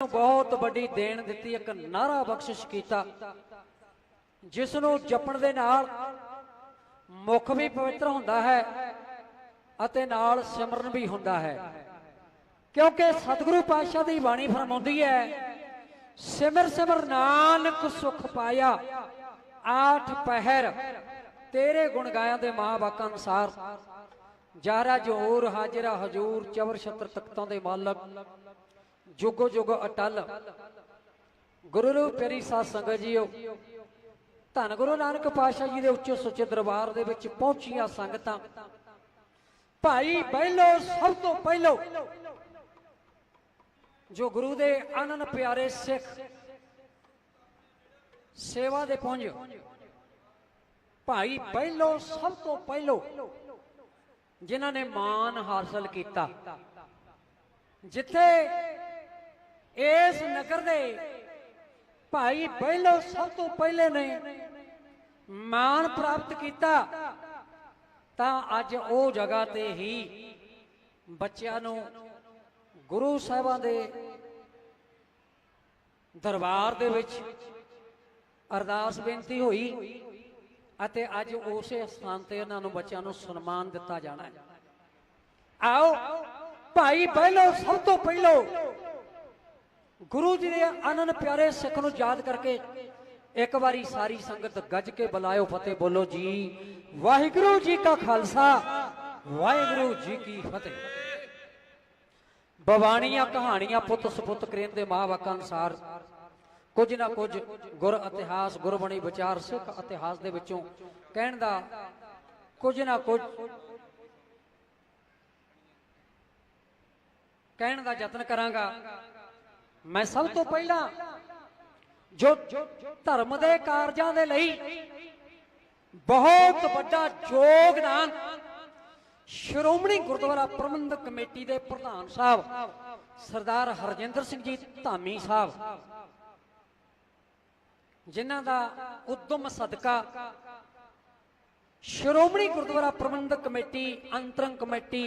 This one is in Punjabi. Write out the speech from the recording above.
ਨੂੰ ਬਹੁਤ ਵੱਡੀ ਦੇਣ ਦਿੱਤੀ, ਇੱਕ ਨਾਰਾ ਬਖਸ਼ਿਸ਼ ਕੀਤਾ। ਜਿਸ ਨੂੰ ਜਪਣ ਦੇ ਨਾਲ ਮੁਖ ਵੀ ਪਵਿੱਤਰ ਹੁੰਦਾ ਹੈ ਅਤੇ ਨਾਲ ਸਿਮਰਨ ਵੀ ਹੁੰਦਾ ਹੈ। ਕਿਉਂਕਿ ਸਤਿਗੁਰੂ ਪਾਤਸ਼ਾਹ ਦੀ ਬਾਣੀ ਫਰਮਾਉਂਦੀ ਹੈ, ਸਿਮਰ ਸਿਮਰ ਨਾਨਕ ਸੁਖ ਪਾਇਆ, ਆਠ ਪਹਿਰ ਤੇਰੇ ਗੁਣ ਗਾਇਆ ਦੇ ਮਹਾਵਾਕਾਂ ਅਨੁਸਾਰ। ਜਾਰਾ ਜੋਰ ਹਾਜ਼ਰਾ ਹਜੂਰ ਚਵਰ ਛਤਰ ਤਖਤਾਂ ਦੇ ਮਾਲਕ। ਜੁਗੋ ਜੁਗ ਅਟਲ। ਗੁਰੂ ਰੂਪ ਪਿਆਰੀ ਸਾਧ ਸੰਗਤ ਜੀਓ, ਧੰਨ ਗੁਰੂ ਨਾਨਕ ਪਾਤਸ਼ਾਹ ਜੀ ਦੇ ਉੱਚੇ ਸੁੱਚੇ ਦਰਬਾਰ ਦੇ ਵਿੱਚ ਪਹੁੰਚੀਆਂ ਸੰਗਤਾਂ। ਭਾਈ ਪਹਿਲੋ ਸਭ ਤੋਂ ਪਹਿਲੋ, ਜੋ ਗੁਰੂ ਦੇ ਅਨੰਨ ਪਿਆਰੇ ਸਿੱਖ ਸੇਵਾ ਦੇ ਪਹੁੰਚ ਭਾਈ ਪਹਿਲੋ ਸਭ ਤੋਂ ਪਹਿਲੋ, ਜਿਨ੍ਹਾਂ ਨੇ ਮਾਨ ਹਾਸਲ ਕੀਤਾ। ਜਿੱਥੇ ਇਸ ਨਗਰ ਦੇ ਭਾਈ ਪਹਿਲੋ ਸਭ ਤੋਂ ਪਹਿਲੇ ਨੇ ਮਾਨ ਪ੍ਰਾਪਤ ਕੀਤਾ, ਤਾਂ ਅੱਜ ਉਹ ਜਗ੍ਹਾ ਤੇ ਹੀ ਬੱਚਿਆਂ ਨੂੰ ਗੁਰੂ ਸਾਹਿਬਾਂ ਦੇ ਦਰਬਾਰ ਦੇ ਵਿੱਚ ਅਰਦਾਸ ਬੇਨਤੀ ਹੋਈ ਅਤੇ ਅੱਜ ਉਸੇ ਸਥਾਨ ਤੇ ਉਹਨਾਂ ਨੂੰ ਬੱਚਿਆਂ ਨੂੰ ਸਨਮਾਨ ਦਿੱਤਾ ਜਾਣਾ ਹੈ। ਆਓ, ਭਾਈ ਪਹਿਲੋ ਸਭ ਤੋਂ ਪਹਿਲੋ ਗੁਰੂ ਜੀ ਦੇ ਅਨਨ ਪਿਆਰੇ ਸਿੱਖ ਨੂੰ ਯਾਦ ਕਰਕੇ ਇੱਕ ਵਾਰੀ ਸਾਰੀ ਸੰਗਤ ਗੱਜ ਕੇ ਬੁਲਾਇਓ ਫਤਿਹ, ਬੋਲੋ ਜੀ। ਵਾਹਿਗੁਰੂ ਜੀ ਕਾ ਖਾਲਸਾ, ਵਾਹਿਗੁਰੂ ਜੀ ਕੀ ਫਤਿਹ। ਬਵਾਣੀਆਂ ਕਹਾਣੀਆਂ ਪੁੱਤ ਸੁਪੁੱਤ ਕਰੇਨ ਦੇ ਮਹਾਵਾਕਾਂ ਅਨੁਸਾਰ ਕੁਝ ਨਾ ਕੁਝ ਗੁਰ ਇਤਿਹਾਸ, ਗੁਰਬਣੀ ਵਿਚਾਰ ਸਿੱਖ ਇਤਿਹਾਸ ਦੇ ਵਿੱਚੋਂ ਕਹਿਣ ਦਾ ਕੁਝ ਨਾ ਕੁਝ ਕਹਿਣ ਦਾ ਯਤਨ ਕਰਾਂਗਾ। ਮੈਂ ਸਭ ਤੋਂ ਪਹਿਲਾਂ ਜੋ ਧਰਮ ਦੇ ਕਾਰਜਾਂ ਦੇ ਲਈ ਬਹੁਤ ਵੱਡਾ ਯੋਗਦਾਨ ਸ਼੍ਰੋਮਣੀ ਗੁਰਦੁਆਰਾ ਪ੍ਰਬੰਧਕ ਕਮੇਟੀ ਦੇ ਪ੍ਰਧਾਨ ਸਾਹਿਬ ਸਰਦਾਰ ਹਰਜਿੰਦਰ ਸਿੰਘ ਜੀ ਧਾਮੀ ਸਾਹਿਬ, ਜਿਨ੍ਹਾਂ ਦਾ ਉਦਮ ਸਦਕਾ ਸ਼੍ਰੋਮਣੀ ਗੁਰਦੁਆਰਾ ਪ੍ਰਬੰਧਕ ਕਮੇਟੀ, ਅੰਤਰੰਗ ਕਮੇਟੀ